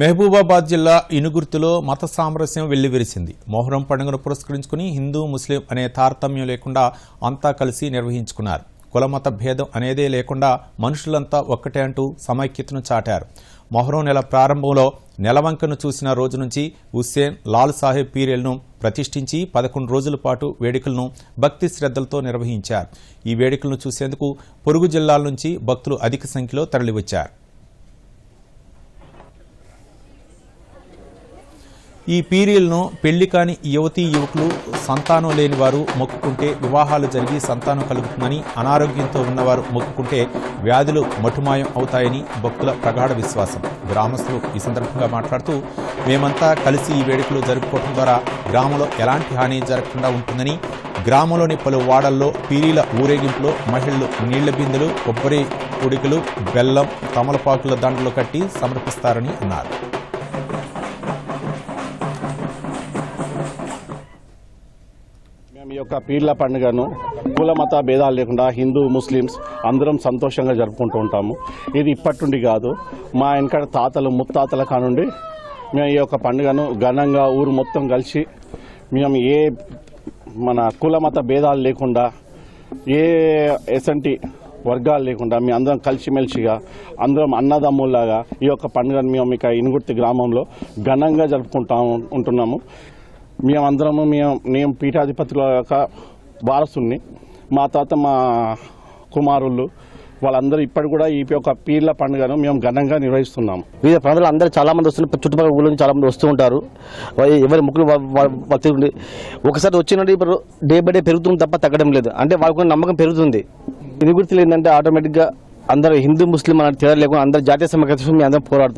మహబూబాబాద్ జిల్లా ఇనుగుర్తులో మత సామరస్యం వెల్లివిరిసింది. మొహరం పండుగను పురస్కరించుకుని హిందూ ముస్లిం అనే తారతమ్యం లేకుండా అంతా కలిసి నిర్వహించుకున్నారు. కులమత భేదం అనేదే లేకుండా మనుషులంతా ఒక్కటే అంటూ సమైక్యతను చాటారు. మొహరం నెల ప్రారంభంలో నెలవంకను చూసిన రోజు నుంచి హుస్సేన్ లాల్ సాహెబ్ పీరియల్ను ప్రతిష్ఠించి పదకొండు రోజుల పాటు వేడుకలను భక్తి శ్రద్ధలతో నిర్వహించారు. ఈ వేడుకలను చూసేందుకు పొరుగు జిల్లాల నుంచి భక్తులు అధిక సంఖ్యలో తరలివచ్చారు. ఈ పీరియల్ను పెళ్ళి కాని యువతీ యువకులు సంతానం లేని వారు మొక్కుకుంటే వివాహాలు జరిగి సంతానం కలుగుతుందని అనారోగ్యంతో ఉన్నవారు మొక్కుకుంటే వ్యాధులు మటుమాయం అవుతాయని భక్తుల ప్రగాఢ విశ్వాసం. గ్రామస్తులు ఈ సందర్భంగా మాట్లాడుతూ మేమంతా కలిసి ఈ వేడుకలు జరుపుకోవడం ద్వారా గ్రామంలో ఎలాంటి హాని జరగకుండా ఉంటుందని గ్రామంలోని పలు వాడల్లో పీరీల ఊరేగింపులో మహిళలు నీళ్ళ బిందెలు కొబ్బరి ఉడికలు బెల్లం తమలపాకుల దండలు కట్టి సమర్పిస్తారని అన్నారు. ఈ యొక్క పీర్ల పండుగను కుల మత భేదాలు లేకుండా హిందూ ముస్లిమ్స్ అందరం సంతోషంగా జరుపుకుంటూ ఉంటాము. ఇది ఇప్పటి నుండి కాదు. మా వెనకడ తాతలు ముత్తాతల కానుండి మేము ఈ యొక్క పండుగను ఘనంగా ఊరు మొత్తం కలిసి మేము ఏ మన కుల మత భేదాలు లేకుండా ఏ ఎసంటి వర్గాలు లేకుండా మేము అందరం కలిసిమెలిసిగా అందరం అన్నదమ్ముల్లాగా ఈ యొక్క పండుగను మేము ఇక ఇనుగుర్తి గ్రామంలో ఘనంగా జరుపుకుంటా ఉంటున్నాము. మేమందరము మేము మేము పీఠాధిపతుల యొక్క వారసుని మా తాత మా కుమారులు వాళ్ళందరూ ఇప్పటి కూడా ఈ యొక్క పీర్ల పండుగను మేము ఘనంగా నిర్వహిస్తున్నాము. వివిధ ప్రాంతాలు అందరూ చాలామంది వస్తున్నారు చుట్టుపక్కల ఊళ్ళో నుంచి చాలామంది వస్తూ ఉంటారు. ఎవరి ముక్కులు వా- ఒకసారి వచ్చినట్టు ఇప్పుడు డే బై డే పెరుగుతుంది తప్ప తగ్గడం లేదు. అంటే వాళ్ళకు నమ్మకం పెరుగుతుంది. ఇది గుర్తు ఏంటంటే ఆటోమేటిక్గా అందరూ హిందూ ముస్లిం అనే తేడా లేకుండా అందరూ జాతీయ సమగ్రత అందరం పోరాడుతారు